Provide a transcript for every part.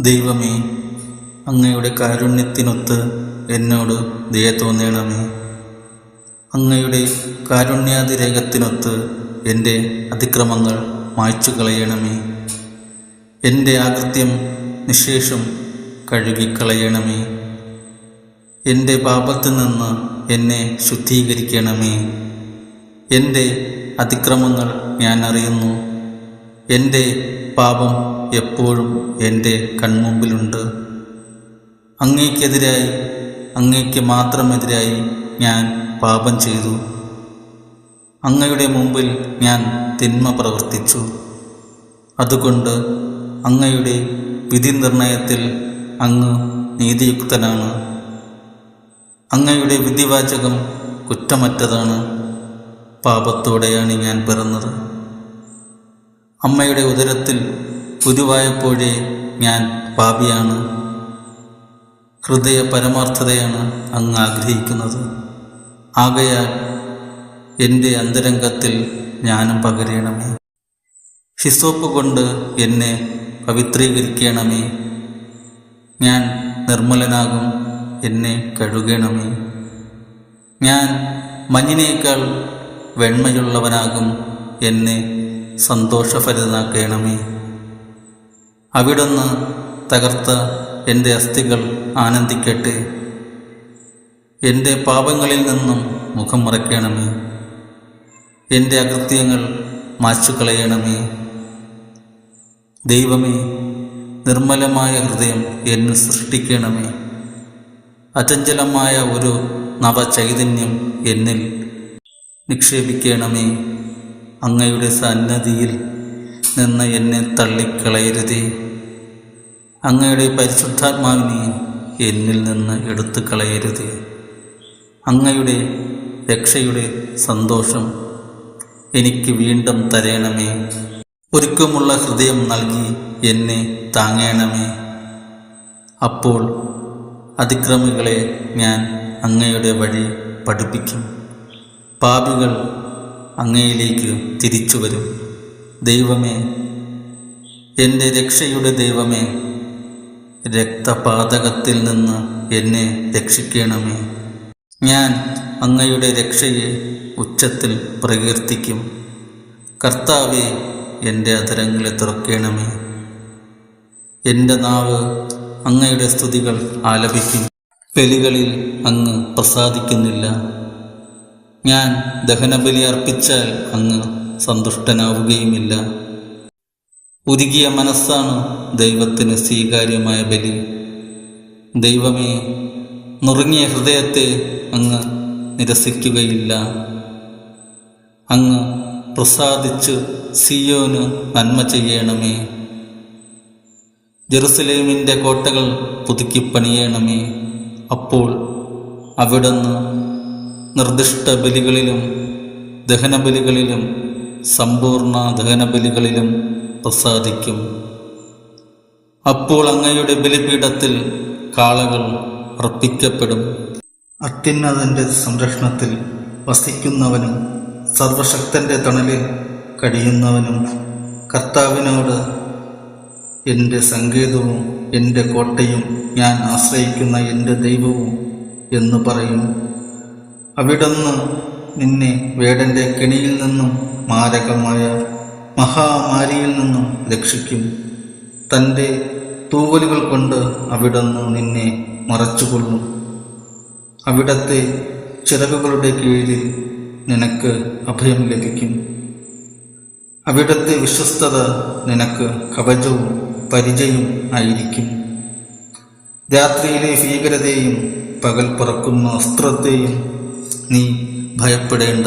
ദൈവമേ അങ്ങയുടെ കാരുണ്യത്തിനൊത്ത് എന്നോട് ദയ തോന്നണമേ. അങ്ങയുടെ കാരുണ്യാതിരേകത്തിനൊത്ത് എന്റെ അതിക്രമങ്ങൾ മായ്ച്ചു കളയണമേ എന്റെ ആകൃത്യം നിശേഷം കഴുകിക്കളയണമേ. എന്റെ പാപത്തിൽ നിന്ന് എന്നെ ശുദ്ധീകരിക്കണമേ. എന്റെ അതിക്രമങ്ങൾ ഞാൻ അറിയുന്നു. എന്റെ പാപം എപ്പോഴും എന്റെ കൺമുമ്പിലുണ്ട്. അങ്ങേക്കെതിരായി അങ്ങേക്ക് മാത്രമെതിരായി ഞാൻ പാപം ചെയ്തു. അങ്ങയുടെ മുമ്പിൽ ഞാൻ തിന്മ പ്രവർത്തിച്ചു. അതുകൊണ്ട് അങ്ങയുടെ വിധി നിർണയത്തിൽ അങ്ങ് നീതിയുക്തനാണ്. അങ്ങയുടെ വിധിവാചകം കുറ്റമറ്റതാണ്. പാപത്തോടെയാണ് ഞാൻ പിറന്നത്. അമ്മയുടെ ഉദരത്തിൽ ഉരുവായപ്പോഴേ ഞാൻ പാപിയാണ്. ഹൃദയ പരമാർത്ഥതയാണ് അങ്ങ് ആഗ്രഹിക്കുന്നത്. ആകയാൽ എന്റെ അന്തരംഗത്തിൽ ജ്ഞാനം പകരണമേ. ഹിസോപ്പ് കൊണ്ട് എന്നെ പവിത്രീകരിക്കണമേ. ഞാൻ നിർമ്മലനാകും എന്നെ കഴുകണമേ. ഞാൻ മഞ്ഞിനേക്കാൾ വെണ്മയുള്ളവനാകും എന്നെ സന്തോഷഭരിതനാക്കണമേ. അവിടുന്ന് തകർത്ത എന്റെ അസ്ഥികൾ ആനന്ദിക്കട്ടെ. എന്റെ പാപങ്ങളിൽ നിന്നും മുഖം മറയ്ക്കണമേ. എന്റെ അകൃത്യങ്ങൾ മാച്ചുകളയണമേ ദൈവമേ നിർമ്മലമായ ഹൃദയം എന്നെ സൃഷ്ടിക്കണമേ. അചഞ്ചലമായ ഒരു നവചൈതന്യം എന്നിൽ നിക്ഷേപിക്കണമേ. അങ്ങയുടെ സന്നദ്ധിയിൽ നിന്ന് എന്നെ തള്ളിക്കളയരുതേ. അങ്ങയുടെ പരിശുദ്ധാത്മാവിനെ എന്നിൽ നിന്ന് എടുത്തു കളയരുതേ അങ്ങയുടെ രക്ഷയുടെ സന്തോഷം എനിക്ക് വീണ്ടും തരേണമേ. ഒരുക്കമുള്ള ഹൃദയം നൽകി എന്നെ താങ്ങേണമേ. അപ്പോൾ അതിക്രമികളെ ഞാൻ അങ്ങയുടെ വഴി പഠിപ്പിക്കും. പാപികൾ അങ്ങയിലേക്ക് തിരിച്ചു വരും ദൈവമേ എന്റെ രക്ഷയുടെ ദൈവമേ രക്തപാതകത്തിൽ നിന്ന് എന്നെ രക്ഷിക്കണമേ. ഞാൻ അങ്ങയുടെ രക്ഷയെ ഉച്ചത്തിൽ പ്രകീർത്തിക്കും. കർത്താവെ എന്റെ അധരങ്ങളെ തുറക്കണമേ. എന്റെ നാവ് അങ്ങയുടെ സ്തുതികൾ ആലപിക്കും. ബലികളിൽ അങ്ങ് പ്രസാദിക്കുന്നില്ല. ഞാൻ ദഹനബലി അർപ്പിച്ചാൽ അങ്ങ് സന്തുഷ്ടനാവുകയുമില്ല. ഉരുകിയ മനസ്സാണ് ദൈവത്തിന് സ്വീകാര്യമായ ബലി. ദൈവമേ നുറുങ്ങിയ ഹൃദയത്തെ അങ്ങ് നിരസിക്കുകയില്ല. അങ്ങ് പ്രസാദിച്ച് സിയോന് നന്മ ചെയ്യണമേ. ജെറുസലേമിന്റെ കോട്ടകൾ പുതുക്കി പണിയണമേ അപ്പോൾ അവിടുന്ന് നിർദ്ദിഷ്ട ബലികളിലും ദഹനബലികളിലും സമ്പൂർണ ദഹനബലികളിലും പ്രസാദിക്കും. അപ്പോൾ അങ്ങയുടെ ബലിപീഠത്തിൽ കാളകൾ അർപ്പിക്കപ്പെടും. അത്യുന്നതന്റെ സംരക്ഷണത്തിൽ വസിക്കുന്നവനും സർവശക്തന്റെ തണലിൽ കഴിയുന്നവനും കർത്താവിനോട് എന്റെ സങ്കേതവും എന്റെ കോട്ടയും ഞാൻ ആശ്രയിക്കുന്ന എന്റെ ദൈവവും എന്ന് പറയും. അവിടുന്ന് നിന്നെ വേടന്റെ കെണിയിൽ നിന്നും മാരകമായ മഹാമാരിയിൽ നിന്നും രക്ഷിക്കും. തന്റെ തൂവലുകൾ കൊണ്ട് അവിടുന്ന് നിന്നെ മറച്ചുകൊള്ളും. അവിടത്തെ ചിറകുകളുടെ കീഴിൽ നിനക്ക് അഭയം ലഭിക്കും. അവിടത്തെ വിശ്വസ്തത നിനക്ക് കവചവും പരിചയം ആയിരിക്കും. രാത്രിയിലെ ഭീകരതയും പകൽ പറക്കുന്ന അസ്ത്രത്തെയും നീ ഭയപ്പെടേണ്ട.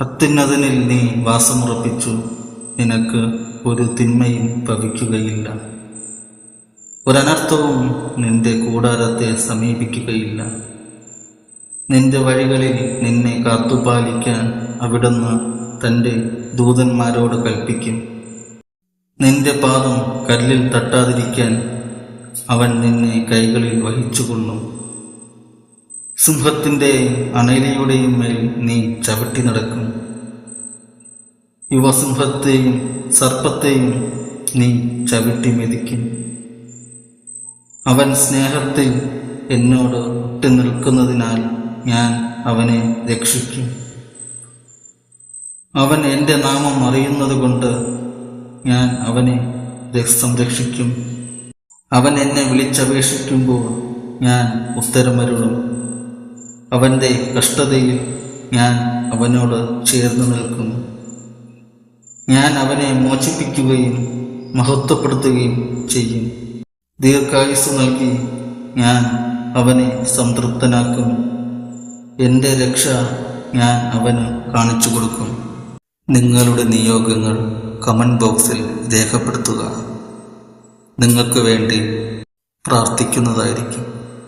അത്യുന്നതനിൽ നീ വാസമുറപ്പിച്ചു. നിനക്ക് ഒരു തിന്മയും ഭവിക്കുകയില്ല. ഒരനർത്ഥവും നിന്റെ കൂടാരത്തെ സമീപിക്കുകയില്ല. നിന്റെ വഴികളിൽ നിന്നെ കാത്തുപാലിക്കാൻ അവിടുന്ന് തന്റെ ദൂതന്മാരോട് കൽപ്പിക്കും. നിന്റെ പാദം കല്ലിൽ തട്ടാതിരിക്കാൻ അവൻ നിന്നെ കൈകളിൽ വഹിച്ചുകൊള്ളും. സിംഹത്തിന്റെയും അണലിയുടെയും മേൽ നീ ചവിട്ടി നടക്കും. യുവസിംഹത്തെയും സർപ്പത്തെയും നീ ചവിട്ടി മെതിക്കും. അവൻ സ്നേഹത്തിൽ എന്നോട് ഒട്ടി നിൽക്കുന്നതിനാൽ ഞാൻ അവനെ രക്ഷിക്കും. അവൻ എന്റെ നാമം അറിയുന്നത് കൊണ്ട് ഞാൻ അവനെ രക്ഷ- സംരക്ഷിക്കും. അവൻ എന്നെ വിളിച്ചപേക്ഷിക്കുമ്പോൾ ഞാൻ ഉത്തരമരുളും. അവന്റെ കഷ്ടതയിൽ ഞാൻ അവനോട് ചേർന്ന് നിൽക്കുന്നു. ഞാൻ അവനെ മോചിപ്പിക്കുകയും മഹത്വപ്പെടുത്തുകയും ചെയ്യും. ദീർഘായുസ് നൽകി ഞാൻ അവനെ സംതൃപ്തനാക്കും എന്റെ രക്ഷ ഞാൻ അവന് കാണിച്ചു കൊടുക്കും. നിങ്ങളുടെ നിയോഗങ്ങൾ കമന്റ് ബോക്സിൽ രേഖപ്പെടുത്തുക. നിങ്ങൾക്ക് വേണ്ടി പ്രാർത്ഥിക്കുന്നതായിരിക്കും.